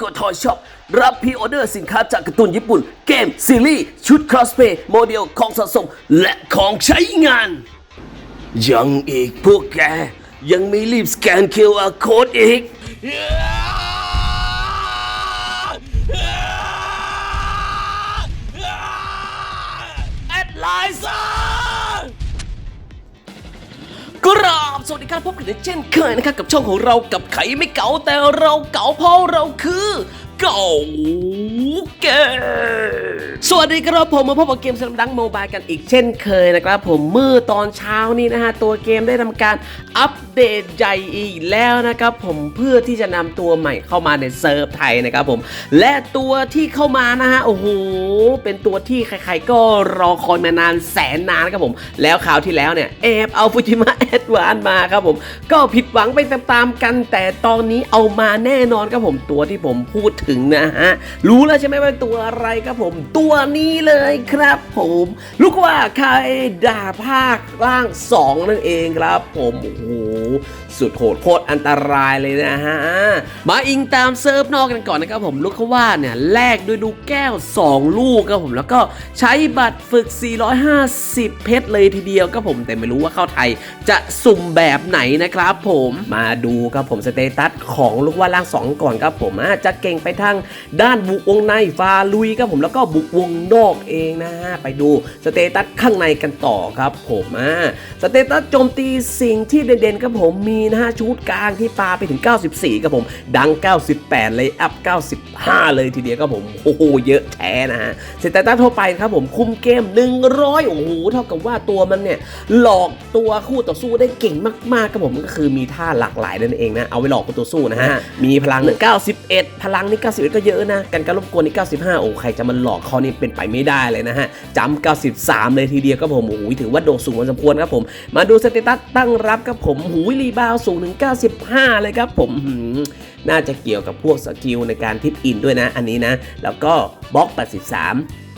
โกทอยช็อปรับพรีออเดอร์สินค้าจากการ์ตูนญี่ปุ่น เกม ซีรีส์ ชุดคอสเพย์โมเดลของสะสม และของใช้งาน ยังอีกพวกแก ยังไม่รีบสแกน QR Code อีก แอดไลน์ซกราบ สวัสดีครับพบกันเช่นเคยนะครับกับช่องของเรากับไขไม่เก๋าแต่เราเก๋าเพราะเราคือ เก๋าเกสวัสดีครับผมมาพบกับเกมสลัมดังโมบายกันอีกเช่นเคยนะครับผมเมื่อตอนเช้านี้นะฮะตัวเกมได้ทำการอัปเดตใหญ่อีกแล้วนะครับผมเพื่อที่จะนำตัวใหม่เข้ามาในเซิร์ฟไทยนะครับผมและตัวที่เข้ามานะฮะโอ้โหเป็นตัวที่ใครๆก็รอคอยมานานแสนนานนะครับผมแล้วคราวที่แล้วเนี่ยแอบเอาฟูจิมะแอดวานมาครับผมก็ผิดหวังไปตามๆกันแต่ตอนนี้เอามาแน่นอนครับผมตัวที่ผมพูดถึงนะฮะ รู้แล้วใช่ไหมว่าตัวอะไรครับผม ตัวนี้เลยครับผม ลูกว่าใครด่าภาคล่างสองนั่นเองครับผม โอ้โหสุดโหดโคตรอันตรายเลยนะฮะ มาอิงตามเซิร์ฟนอกกันก่อนนะครับผมลูกเขาว่าเนี่ยแลกด้วยลูแก้ว 2 ลูกครับผมแล้วก็ใช้บัตรฝึก 450 เพชรเลยทีเดียวครับผมแต่ไม่รู้ว่าเข้าไทยจะสุ่มแบบไหนนะครับผมมาดูครับผมสเตตัสของลูกว่าล่าง 2 ก่อนครับผมอะจะเก่งไปทางด้านบุกวงในฟาลุยครับผมแล้วก็บุกวงนอกเองนะฮะไปดูสเตตัสข้างในกันต่อครับผมอะสเตตัสโจมตีสิ่งที่เด่นๆครับผมมีนะฮะชุดกลางที่ปาไปถึง 94ครับผม ดัง 98 เลยอัพ 95 เลยทีเดียวครับผม โอ้โห เยอะแท้นะฮะสเตตัสทั่วไปครับผมคุมเกม 100 โอ้โห เท่ากับว่าตัวมันเนี่ย หลอกตัวคู่ต่อสู้ได้เก่งมากๆครับผมก็คือมีท่าหลากหลายนั่นเองนะ เอาไว้หลอกคู่ต่อสู้นะฮะ มีพลัง 91 พลังนี่ 91 ก็เยอะนะ กันการรบกวนนี่ 95 โอ้ใครจะมาหลอกเขานี่เป็นไปไม่ได้เลยนะฮะจำ93 เลยทีเดียวครับผมโอ้โหถือว่าโดดสูงพอสมควรครับผมมาดูสเตตัสตั้งรับครับผมหูยรีบาวสูงถึง 95 เลยครับผมหืมน่าจะเกี่ยวกับพวกสกิลในการทิปอินด้วยนะ อันนี้นะ แล้วก็บล็อก 83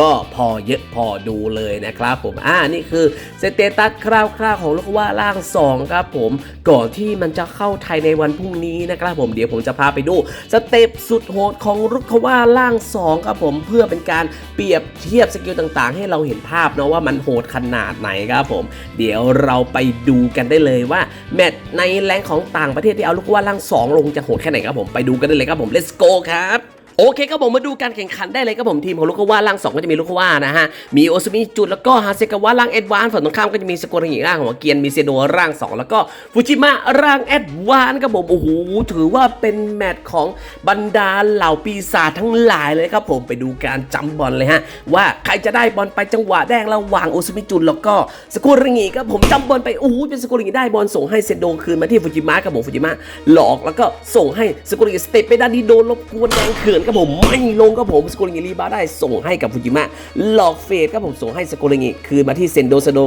ก็พอเยอะพอดูเลยนะครับผมอ่านี่คือสเตตัสคร่าวๆของลูกว่าล่าง 2 ครับผม ก่อนที่มันจะเข้าไทยในวันพรุ่งนี้นะครับผมเดี๋ยวผมจะพาไปดูสเต็ปสุดโหดของลูกว่าล่าง 2 ครับผมเพื่อเป็นการเปรียบเทียบสกิลต่างๆ ให้เราเห็นภาพนะว่ามันโหดขนาดไหนครับผม เดี๋ยวเราไปดูกันได้เลยว่าแมตช์ในแรงของต่างประเทศที่เอาลูกว่าล่าง 2 ลงจะโหดแค่ไหนครับผมไปดูกันได้เลยครับผม let's go ครับ โอเคครับผมมาดูการแข่งขันได้เลยครับผมทีมของลูกว่าล่าง2ก็จะมีลูกว่านะฮะมีโอซุมิจุดแล้วก็ฮาเซกาวะล่างแอดวานฝั่งตรงข้ามก็จะมีสกริงิร่างของเกียนมีเซโดร่าง 2 แล้วก็ฟูจิมะร่างแอดวานครับผมโอ้โหถือว่าเป็นแมตช์ของบรรดาเหล่าปีศาจทั้งหลายเลยครับผมไปดูการจำบอลเลยฮะว่าใครจะได้บอลไปจังหวะแรกระหว่างโอซุมิจุนแล้วก็สโกริงิครับผมจำบอลไปโอ้โหเป็นสโกริงิได้บอลส่งให้เซโดคืนมาที่ฟูจิมะครับผมฟูจิมะหลอกแล้วก็ส่งให้สกริงิสเตปไปด้านนี้โดนรบกวนแดงเขื่อนครับผมไม่ลงครับผมสโกริงิรีบาได้ส่งให้กับฟูจิมะหลอกเฟดครับผมส่งให้สโกริงิคืนมาที่เซนโดซโด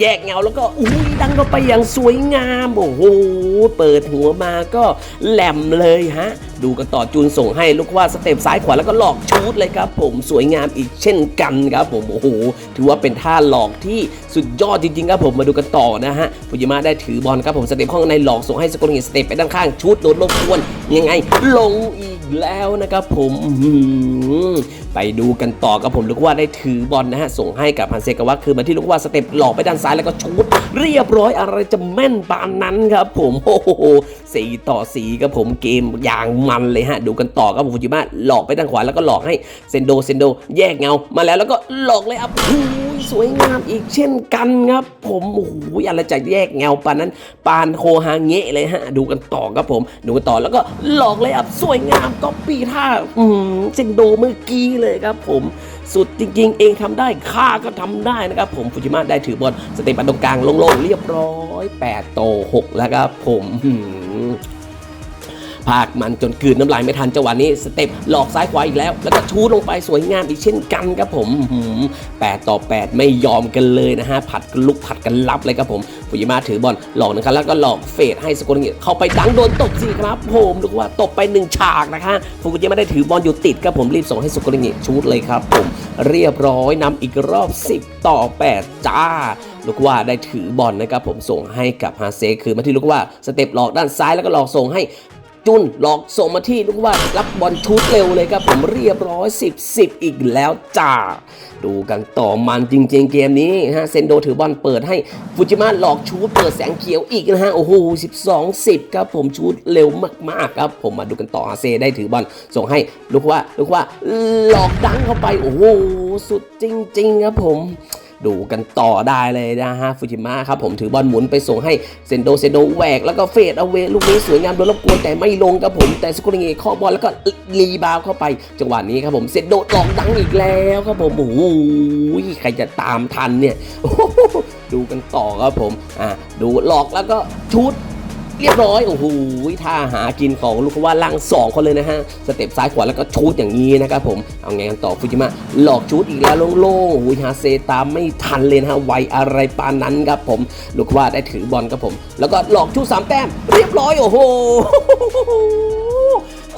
แยกเงาแล้วก็อุ้ยดังเข้าไปอย่างสวยงามโอ้โหเปิดหัวมาก็แหลมเลยฮะ ดูกันต่อจูนส่งให้ลูกว่าสเต็ปซ้ายขวาแล้วก็หลอกชูดเลยครับผมสวยงามอีกเช่นกันครับผมโอ้โหถือว่าเป็นท่าหลอกที่สุดยอดจริงๆครับผมมาดูกันต่อนะฮะฟูจิมะได้ถือบอลครับผมสเต็ปข้างในหลอกส่งให้สโกริงิสเต็ปไปด้านข้างชูดโดนลบกวน ยังไงลงอีกแล้วนะครับผมไปดูกันต่อครับผมลูกว่าได้ถือบอลนะฮะส่งให้กับฮันเซกาวะคือมาที่ลูกว่าสเต็ปหลอกไปด้านซ้ายแล้วก็ชูดเรียบร้อยอะไรจะแม่นปานนั้นครับผมโอ้โหสี่ต่อสี่ครับผมเกมอย่างมันเลยฮะดูกันต่อครับผมฟูจิมะหลอกไปด้านขวาแล้วก็หลอกให้เซนโดเซนโดแยกเงามาแล้วแล้วก็หลอกเลยอ้ยสวยงามอีกเช่นกันครับ ผมโอ้โหอะไรจะแยกเงาปานนั้น ปานโคฮาเงะเลยฮะดูกันต่อครับผมดูกันต่อแล้วก็หลอกเลยครับสวยงามก็ปีท่าอืมเซนโดเมื่อกี้เลยครับผมสุดจริง ๆ เองทำได้ข้าก็ทำได้นะครับผมฟูจิมะได้ถือบอลสเตปปันตรงกลางโล่งๆเรียบร้อย 8 โต 6 แล้วครับผม หืมภาคมันจนกืนน้ำลายไม่ทันจังหวะนี้สเต็ปหลอกซ้ายขวาอีกแล้ว แล้วก็ชูลงไปสวยงามอีกเช่นกันครับผมแปดต่อ 8 ไม่ยอมกันเลยนะฮะผัดกันลุกผัดกันรับเลยครับผมฟุยิมาถือบอลหลอกนะครับแล้วก็หลอกเฟดให้สกุลเงีเข้าไปดังโดนตบสิครับผมดูว่าตบไปหนึ่งฉากนะคะฟุกุยิมาได้ถือบอลอยู่ติดครับผมรีบส่งให้สกุลเงีชูดเลยครับผมเรียบร้อยนำอีกรอบ 10 ต่อ 8 จ้า ลูกว่าได้ถือบอลนะครับผมส่งให้กับฮาเซคือมาที่ลูกว่าสเต็ปหลอกด้านซ้ายแล้วก็หลอกส่งให้ จุนหลอกส่งมาที่ลูกว่ารับบอลชุดเร็วเลยครับผมเรียบร้อย 10 10 อีกแล้วจ้า ดูกันต่อมันจริงๆเกมนี้ฮะเซนโดถือบอลเปิดให้ฟูจิมะหลอกชูดเปิดแสงเขียวอีกนะฮะโอ้โห12 10ครับผมชูดเร็วมากๆครับผมมาดูกันต่ออาเซได้ถือบอลส่งให้ลูกว่าลูกว่าหลอกดังเข้าไปโอ้โหสุดจริง ๆ ครับผม ดูกันต่อได้เลยนะฮะฟูจิมะครับผมถือบอลหมุนไปส่งให้เซนโดเซนโดแหวกแล้วก็เฟดเอาเวลูกนี้สวยงามโดนรบกวนแต่ไม่ลงครับผม แต่สกุลเงข้อบอลแล้วก็รีบาวเข้าไป จังหวะนี้ครับผมเซนโดหลอกดังอีกแล้วครับผมโอ้โหใครจะตามทันเนี่ยดูกันต่อครับผมอ่าดูหลอกแล้วก็ชุด เรียบร้อย โอ้โหท่าหากินของลูกว่าล่างสองคนเลยนะฮะ สเต็ปซ้ายขวาแล้วก็ชูดอย่างนี้นะครับผม เอาไงกันต่อฟูจิมะหลอกชูดอีกแล้วโล่งๆโอ้โหฮาเซตามไม่ทันเลยนะฮะ ไวอะไรปานนั้นครับผม ลูกว่าได้ถือบอลครับผม แล้วก็หลอกชูดสามแต้ม เรียบร้อย โอ้โห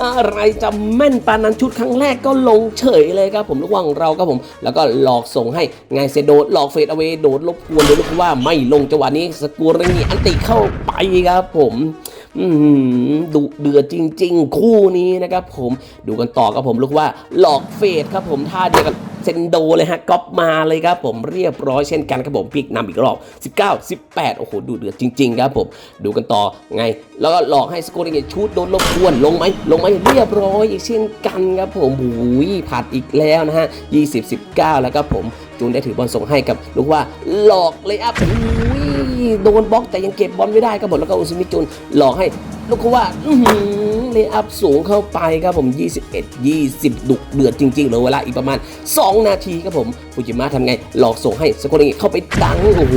อะไรจะแม่นปานนั้นชุดครั้งแรกก็ลงเฉยเลยครับผมลูกว่าของเราครับผม แล้วก็หลอกส่งให้ไงเซโดหลอกเฟดเอาไว้โดดลบกวนโดยลูกว่าไม่ลงจังหวะนี้สกูริงีอันติเข้าไปครับผมอืมดุเดือดจริง ๆ คู่นี้นะครับผมดูกันต่อครับผมลูกว่าหลอกเฟดครับผมท่าเดียวกัน เซนโดเลยฮะก๊อปมาเลยครับผมเรียบร้อยเช่นกันครับผมพลิกนำอีกรอบ 19 18 โอ้โหดูเดือดจริง ๆ ครับผม ดูกันต่อไง แล้วก็หลอกให้สโกริงชูดโดนลบกวนลงไหมลงไหมเรียบร้อยอีกเช่นกันครับผมหูยผัดอีกแล้วนะฮะ 20 19 แล้วครับผมจูนได้ถือบอลส่งให้กับลูกว่าหลอกเลยอัพหูยโดนบล็อกแต่ยังเก็บบอลไม่ได้ครับผมแล้วก็อุซุมิจูนหลอกให้ ลูกว่าอื้อหือเลยอัพสูงเข้าไปครับผม 21 20 ดุเดือดจริงๆเหลือเวลาอีกประมาณ 2 นาทีครับผมฟูจิมะทำไง หลอกส่งให้สโกริงเข้าไปดัง โอ้โห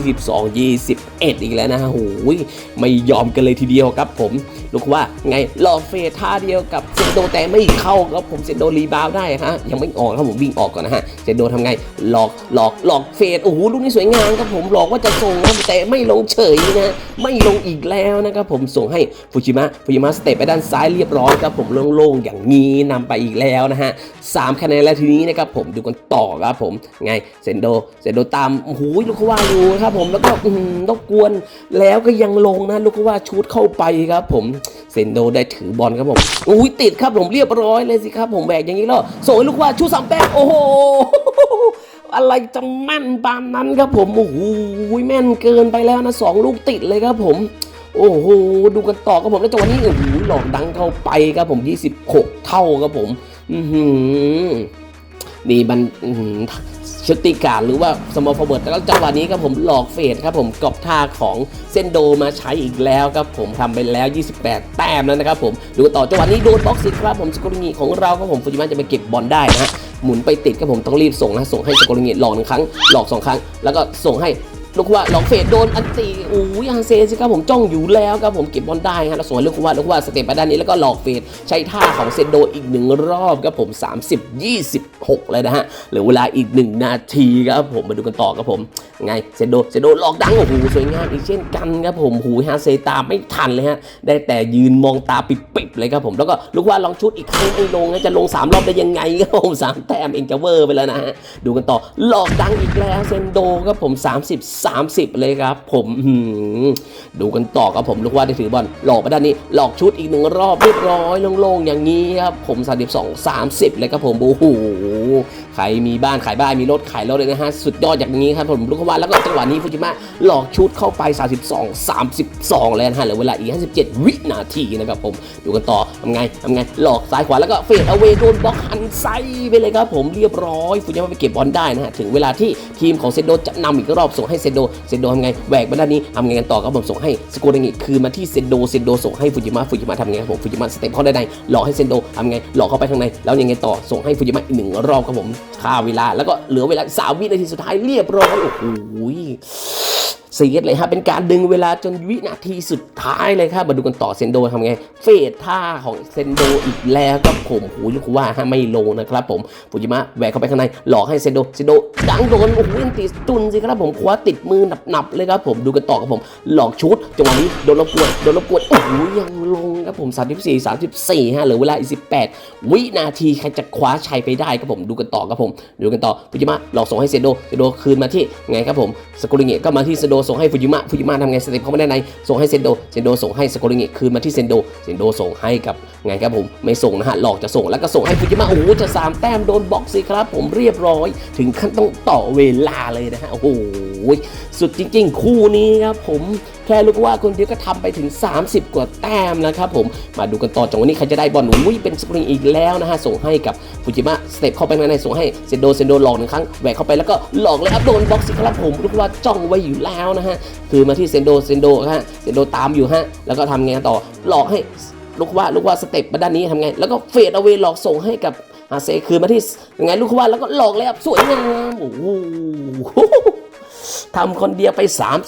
22 21 อีกแล้วนะฮะโอ้ยไม่ยอมกันเลยทีเดียวครับผม ลูกว่าไงหลอกเฟดท่าเดียวกับเซนโดแต่ไม่เข้าครับผมเซนโดรีบาวด์ได้ฮะยังไม่ออกครับผมวิ่งออกก่อนนะฮะเซนโดทำไงหลอกหลอกหลอกเฟดโอ้โหลูกนี้สวยงามครับผมหลอกว่าจะส่งแต่ไม่ลงเฉยนะไม่ลงอีกแล้วนะครับผมส่งให้ฟูจิมะฟูจิมะสเตปไปด้านซ้ายเรียบร้อยครับผมโล่งๆอย่างนี้นำไปอีกแล้วนะฮะสามคะแนนแล้วทีนี้นะครับผมดูกันต่อครับผมไงเซนโดเซนโดตามโอ้โหลูกเขาว่าอยู่ครับผมแล้วก็อืมต้องกวนแล้วก็ยังลงนะลูกเขาว่าชูดเข้าไปครับผมเซนโดได้ถือบอลครับผมอุ้ยติดครับผมเรียบร้อยเลยสิครับผมแบกอย่างนี้แล้วส่งให้ลูกว่าชูสามแป้งโอ้โหอะไรจะแม่นปานนั้นครับผมโอ้โหแม่นเกินไปแล้วนะสองลูกติดเลยครับผม โอ้โหดูกันต่อครับผมแล้วจังหวะนี้โอ้โหหลอกดังเข้าไปครับผม 26 เท่าครับผม อือหือนี่มันชุติการหรือว่าสมอลฟอร์เวิร์ดแล้วจังหวะนี้ครับผมหลอกเฟดครับผมกอบท่าของเซนโดมาใช้อีกแล้วครับผมทำไปแล้ว 28 แต้มแล้วนะครับผมดูกันต่อจังหวะนี้โดนบล็อกสิครับผมสกุลงีของเราครับผมฟูจิมะจะไปเก็บบอลได้นะฮะหมุนไปติดครับผมต้องรีบส่งนะส่งให้สกุลงีหลอกหนึ่งครั้งหลอกสองครั้ง แล้วก็ส่งให้ ลูกว่าหลอกเฟดโดนอันตีโอ้ยฮังเซสิครับผมจ้องอยู่แล้วครับผมเก็บบอลได้ฮะแล้วส่งให้ลูกว่าลูกว่าสเตปไปด้านนี้แล้วก็หลอกเฟดใช้ท่าของเซนโดอีกหนึ่งรอบครับผม 30 26 เลยนะฮะเหลือเวลาอีก 1 นาทีครับผมมาดูกันต่อครับผม ไงเซนโดเซนโดหลอกดังโอ้โหสวยงามอีกเช่นกันครับผมหูฮาเซตาไม่ทันเลยฮะได้แต่ยืนมองตาปิบๆเลยครับผมแล้วก็ลูกว่าลองชุดอีกครั้งไม่ลงนจะลงสามรอบได้ยังไงครับผมสามแต้มเองจะเวอร์ไปแล้วนะฮะดูกันต่อหลอกดังอีกแล้วเซนโดครับผม30 30 เลยครับ ผมดูกันต่อครับผมลูกว่าได้ถือบอลหลอกไปด้านนี้ หลอกชุดอีกหนึ่งรอบเรียบร้อยโล่งๆอย่างนี้ครับผม32 30 เลยครับผมโอ้โห ใครมีบ้านขายบ้านมีรถขายรถเลยนะฮะ สุดยอดอย่างนี้ครับผมลูกว่าแล้วก็จังหวะนี้ฟูจิมะหลอกชุดเข้าไป 32 32เลยนะฮะเหลือเวลาอีก 57 วินาทีนะครับผมดูกันต่อทำไงทำไงหลอกซ้ายขวาแล้วก็เฟดเอาเวโดนบล็อกหันไซไปเลยครับผมเรียบร้อยฟูจิมะไปเก็บบอลได้นะฮะถึงเวลาที่ทีมของเซโดจะนำอีกรอบส่งให้เซโดเซโดทำไงแหวกมาด้านนี้ทำไงกันต่อครับผมส่งให้สกเรงงิคืนมาที่เซโดเซโดส่งให้ฟูจิมะฟูจิมะทำไงครับผมฟูจิมะสเต็ปเข้าได้ในหลอกให้เซโดทำไงหลอกเข้าไปข้างในแล้วยังไงต่อส่งให้ฟูจิมะอีกหนึ่งรอบครับผมค่าเวลา แล้วก็เหลือเวลาสามวินาทีสุดท้ายเรียบร้อยโอ้โห เสียดเลยครับเป็นการดึงเวลาจนวินาทีสุดท้ายเลยครับมาดูกันต่อเซนโดทำไง เฟดท่าของเซนโดอีกแล้วครับผมหูยลูกว่าฮะไม่ลงนะครับผมฟูจิมะแหวกเข้าไปข้างในหลอกให้เซนโดเซนโดดังโดนโอ้โหยันติดตุนสิครับผมคว้าติดมือหนับๆเลยครับผมดูกันต่อครับผมหลอกชุดจังหวะนี้โดนรบกวนโดนรบกวนโอ้โหยังลงครับผม 34 34ฮะเหลือเวลาอีก18 วินาทีใครจะคว้าชัยไปได้ครับผมดูกันต่อครับผมดูกันต่อฟูจิมะหลอกส่งให้เซนโดเซนโดคืนมาที่ไงครับผมสกุลิเงะก็มาที่เซนโดส่งให้ฟูจิมะฟูจิมะทำไงสเต็ปเขาไม่ได้านในส่งให้เซนโดเซนโดส่งให้สโกริงิคืนมาที่เซนโดเซนโดส่งให้กับไงครับผมไม่ส่งนะฮะหลอกจะส่งแล้วก็ส่งให้ฟูจิมะโอ้โหจะสามแต้มโดนบล็อกสิครับ ผมเรียบร้อย ถึงขั้นต้องต่อเวลาเลยนะฮะโอ้โหสุดจริง ๆ คู่นี้ครับผม แค่ลูกว่าคนเดียวก็ทำไปถึง 30 กว่าแต้มแล้วครับผมมาดูกันต่อจังหวะนี้ใครจะได้บอลอุ้ยเป็นสปริงอีกแล้วนะฮะส่งให้กับฟูจิมะสเต็ปเข้าไปในในส่งให้เซนโดเซนโดหลอกหนึ่งครั้งแหวกเข้าไปแล้วก็หลอกเลยครับโดนบล็อกสิครับผมลูกว่าจ้องไว้อยู่แล้วนะฮะคือมาที่เซนโดเซนโดฮะเซนโดตามอยู่ฮะแล้วก็ทำไงต่อหลอกให้ลูกว่าลูกว่าสเต็ปมาด้านนี้ทำไง แล้วก็เฟดเอาเวหลอกส่งให้กับอาเซคืนมาที่ยังไงลูกว่าแล้วก็หลอกเลยครับสวยงามโอ้โห ทำคนเดียวไป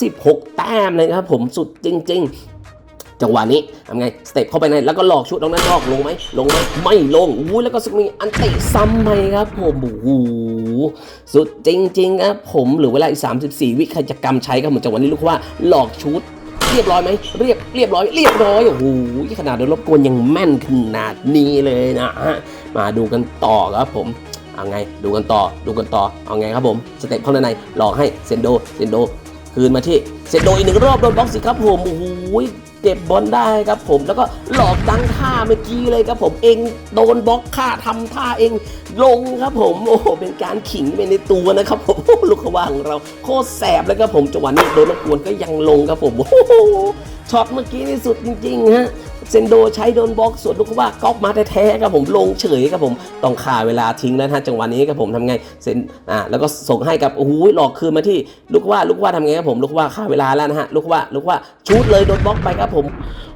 36 แต้มเลยครับผมสุดจริง ๆจังหวะนี้ทำไง สเต็ปเข้าไปใน แล้วก็หลอกชุดตรงนั้นนอกลงไหม ลงไหม ไม่ลงอู้แล้วก็สกรีนอันติซ้ำไปครับผมโอ้โหสุดจริงๆครับผมหรือเวลาอีก 34 วิใครจะกำใช้ครับเหมือนจังหวะนี้ลูกว่าหลอกชุดเรียบร้อยไหมเรียบเรียบร้อยเรียบร้อยโอ้โหขนาดโดนรบกวนยังแม่นขนาดนี้เลยนะฮะมาดูกันต่อครับผม เอาไง ดูกันต่อ ดูกันต่อ เอาไงครับผม สเต็ปเข้าด้านในหลอกให้เซนโด เซนโด คืนมาที่ เซนโดอีกหนึ่งรอบโดนบล็อกสิครับผม โอ้โหเก็บบอลได้ครับผม แล้วก็หลอกดังท่าเมื่อกี้เลยครับผม เองโดนบล็อกค่าทำท่าเองลงครับผม โอ้โห เป็นการขิงไปในตัวนะครับผม ลูกขวาของเราโคตรแสบเลยครับผมจังหวะนี้โดนรบกวนก็ยังลงครับผม โอ้โห ช็อตเมื่อกี้นี่สุดจริงๆฮะ เซนโดใช้โดนบล็อกส่วนลูกว่าก๊อกมาแท้ๆครับผมลงเฉยครับผมต้องขาเวลาทิ้งแล้วนะฮะจังหวะนี้ครับผมทำไงเซนอ่าแล้วก็ส่งให้กับโอ้โหหลอกคืนมาที่ลูกว่าลูกว่าทำไงครับผมลูกว่าขาเวลาแล้วนะฮะลูกว่าลูกว่าชูดเลยโดนบล็อกไปครับผม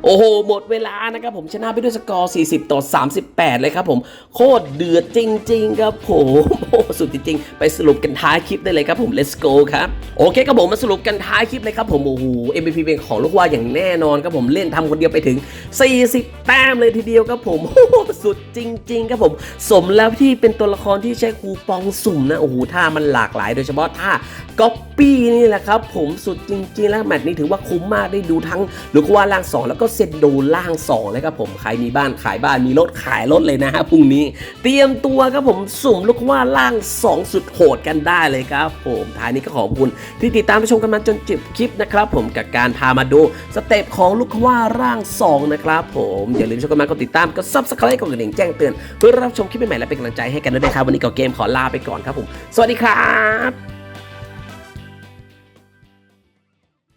โอ้โห หมดเวลานะครับผมชนะไปด้วยสกอร์ 40 ต่อ 38 เลยครับผม โคตรเดือดจริง ๆ ครับผมโอ้สุดจริง ๆ ไปสรุปกันท้ายคลิปได้เลยครับผม let's go ครับ โอเคครับผมมาสรุปกันท้ายคลิปเลยครับผม โอ้โห MVP เป็นของลูกว่าอย่างแน่นอนครับผมเล่นทำคนเดียวไปถึง 40 แต้มเลยทีเดียวครับผมโอ้โหสุดจริง ๆ ครับผม สมแล้วที่เป็นตัวละครที่ใช้คูปองสุ่มนะ โอ้โหท่ามันหลากหลาย โดยเฉพาะท่าก๊อปปี้นี่แหละครับผมสุดจริง ๆ แล้วแมตช์นี้ถือว่าคุ้มมากได้ดูทั้งลูกว่าล่าง2แล้วก็เซนโดล่าง2เลยครับผมใครมีบ้านขายบ้านมีรถขายรถเลยนะฮะพรุ่งนี้ เตรียมตัวครับผมสุ่มลูกว่าล่าง 2 สุดโหดกันได้เลยครับผมท้ายนี้ก็ขอบคุณที่ติดตามชมกันมาจนจบคลิปนะครับผมกับการพามาดูสเต็ปของลูกว่าร่าง 2 นะครับผมอย่าลืมชมกันมากดติดตามกด subscribe กดกระดิ่งแจ้งเตือนเพื่อรับชมคลิปใหม่ๆและเป็นกำลังใจให้กันด้วยนะครับวันนี้ก็เกมขอลาไปก่อนครับผมสวัสดีครับ